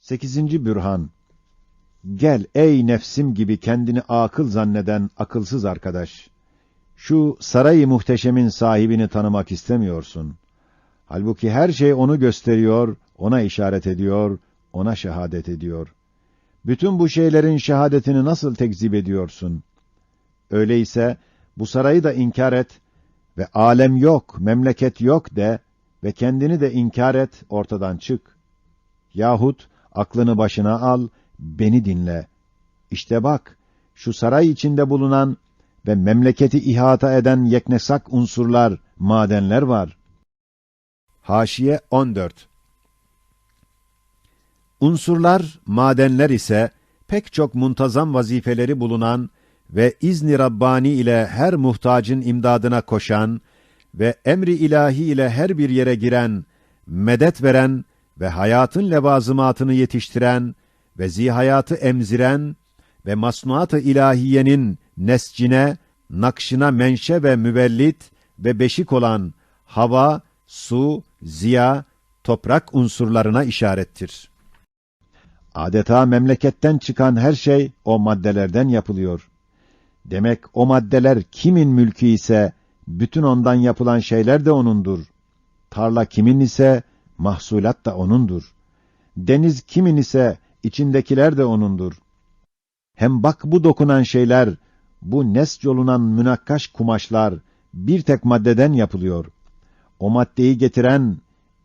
Sekizinci bürhan. Gel ey nefsim gibi kendini akıl zanneden akılsız arkadaş. Şu sarayı muhteşemin sahibini tanımak istemiyorsun. Halbuki her şey onu gösteriyor, ona işaret ediyor, ona şehadet ediyor. Bütün bu şeylerin şehadetini nasıl tekzip ediyorsun? Öyleyse bu sarayı da inkar et ve alem yok, memleket yok de ve kendini de inkar et, ortadan çık. Yahut aklını başına al, beni dinle. İşte bak, şu saray içinde bulunan ve memleketi ihata eden yeknesak unsurlar, madenler var. Haşiye 14 Unsurlar, madenler ise pek çok muntazam vazifeleri bulunan ve izni Rabbani ile her muhtacın imdadına koşan ve emri ilahi ile her bir yere giren, medet veren ve hayatın levazımatını yetiştiren ve zihayatı emziren ve masnuat-ı ilahiyenin nescine, nakşına menşe ve müvellit ve beşik olan hava, su, ziya, toprak unsurlarına işarettir. Adeta memleketten çıkan her şey o maddelerden yapılıyor. Demek o maddeler kimin mülkü ise bütün ondan yapılan şeyler de onundur. Tarla kimin ise mahsulat da onundur. Deniz kimin ise içindekiler de onundur. Hem bak bu dokunan şeyler, bu nesc olunan münakkaş kumaşlar bir tek maddeden yapılıyor. O maddeyi getiren,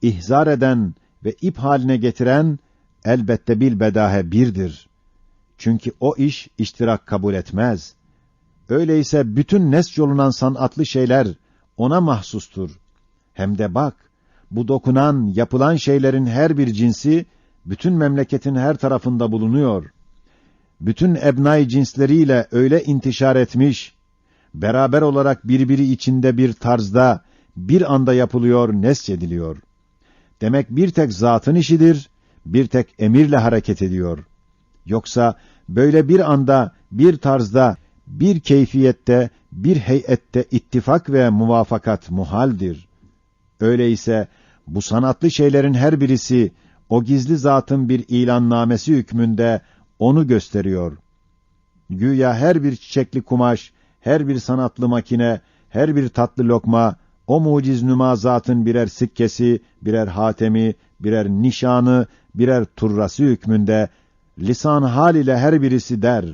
ihzar eden ve ip haline getiren elbette bil bedahe birdir. Çünkü o iş iştirak kabul etmez. Öyleyse bütün nesc olunan sanatlı şeyler ona mahsustur. Hem de bak, bu dokunan, yapılan şeylerin her bir cinsi, bütün memleketin her tarafında bulunuyor. Bütün ebnai cinsleriyle öyle intişar etmiş, beraber olarak birbiri içinde bir tarzda, bir anda yapılıyor, nesçediliyor. Demek bir tek zatın işidir, bir tek emirle hareket ediyor. Yoksa böyle bir anda, bir tarzda, bir keyfiyette, bir heyette ittifak ve muvafakat muhaldir. Öyleyse bu sanatlı şeylerin her birisi o gizli zatın bir ilannamesi hükmünde onu gösteriyor. Güya her bir çiçekli kumaş, her bir sanatlı makine, her bir tatlı lokma, o muciz nüma zatın birer sikkesi, birer hatemi, birer nişanı, birer turrası hükmünde, lisan hal ile her birisi der.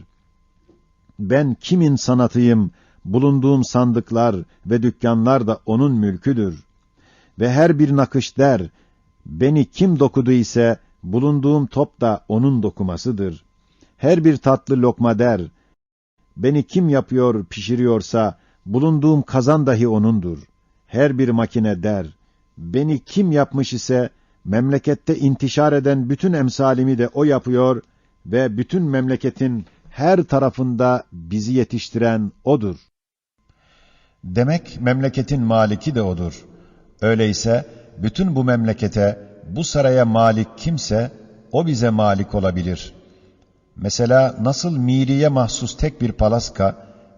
Ben kimin sanatıyım, bulunduğum sandıklar ve dükkanlar da onun mülküdür. Ve her bir nakış der, beni kim dokudu ise, bulunduğum top da onun dokumasıdır. Her bir tatlı lokma der, beni kim yapıyor, pişiriyorsa, bulunduğum kazan dahi onundur. Her bir makine der, beni kim yapmış ise, memlekette intişar eden bütün emsalimi de o yapıyor ve bütün memleketin her tarafında bizi yetiştiren odur. Demek memleketin maliki de odur. Öyleyse bütün bu memlekete, bu saraya malik kimse, o bize malik olabilir. Mesela nasıl miriye mahsus tek bir palaska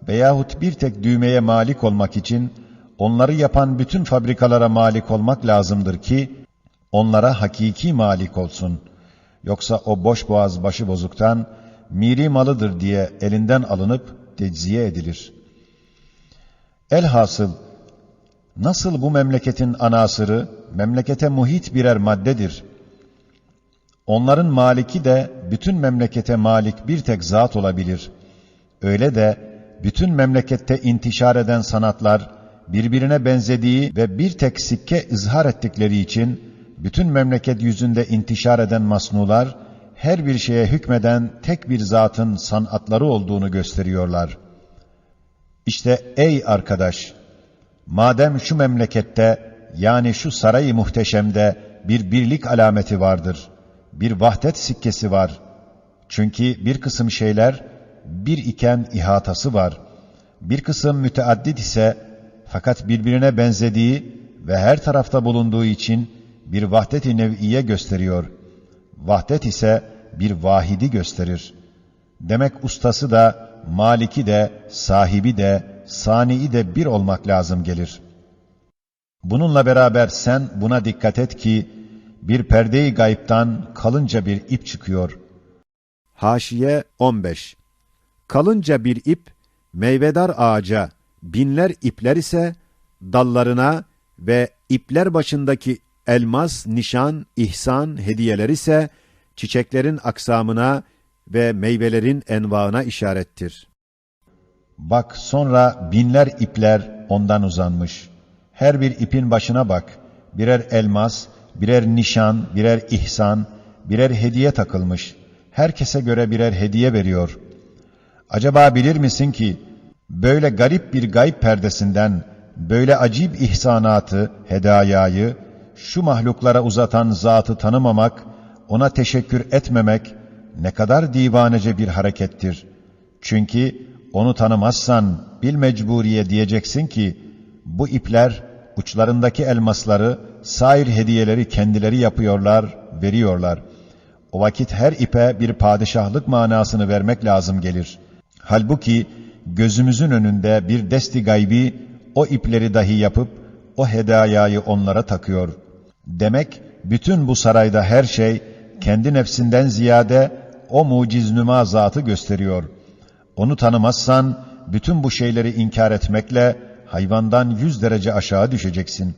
veyahut bir tek düğmeye malik olmak için, onları yapan bütün fabrikalara malik olmak lazımdır ki, onlara hakiki malik olsun. Yoksa o boş boğaz başıbozuktan, miri malıdır diye elinden alınıp tecziye edilir. Elhasıl, nasıl bu memleketin anasırı, memlekete muhit birer maddedir. Onların maliki de bütün memlekete malik bir tek zat olabilir. Öyle de bütün memlekette intişar eden sanatlar, birbirine benzediği ve bir tek sikke izhar ettikleri için, bütün memleket yüzünde intişar eden masnular, her bir şeye hükmeden tek bir zatın sanatları olduğunu gösteriyorlar. İşte ey arkadaş, madem şu memlekette, yani şu sarayı muhteşemde bir birlik alameti vardır, bir vahdet sikkesi var. Çünkü bir kısım şeyler bir iken ihatası var. Bir kısım müteaddit ise fakat birbirine benzediği ve her tarafta bulunduğu için bir vahdet-i nev'iye gösteriyor. Vahdet ise bir vahidi gösterir. Demek ustası da, maliki de, sahibi de, sani'i de bir olmak lazım gelir. Bununla beraber sen buna dikkat et ki, bir perdeyi gayiptan kalınca bir ip çıkıyor. Haşiye 15 Kalınca bir ip, meyvedar ağaca, binler ipler ise dallarına ve ipler başındaki elmas, nişan, ihsan, hediyeler ise çiçeklerin aksamına ve meyvelerin envaına işarettir. Bak sonra binler ipler ondan uzanmış. Her bir ipin başına bak. Birer elmas, birer nişan, birer ihsan, birer hediye takılmış. Herkese göre birer hediye veriyor. Acaba bilir misin ki böyle garip bir gayb perdesinden böyle acip ihsanatı, hedayayı şu mahluklara uzatan zatı tanımamak, ona teşekkür etmemek ne kadar divanece bir harekettir. Çünkü onu tanımazsan bil mecburiye diyeceksin ki bu ipler uçlarındaki elmasları, sair hediyeleri kendileri yapıyorlar, veriyorlar. O vakit her ipe bir padişahlık manasını vermek lazım gelir. Halbuki gözümüzün önünde bir desti gaybi o ipleri dahi yapıp o hedayayı onlara takıyor. Demek bütün bu sarayda her şey kendi nefsinden ziyade o muciznüma zatı gösteriyor. Onu tanımazsan bütün bu şeyleri inkar etmekle hayvandan yüz derece aşağı düşeceksin.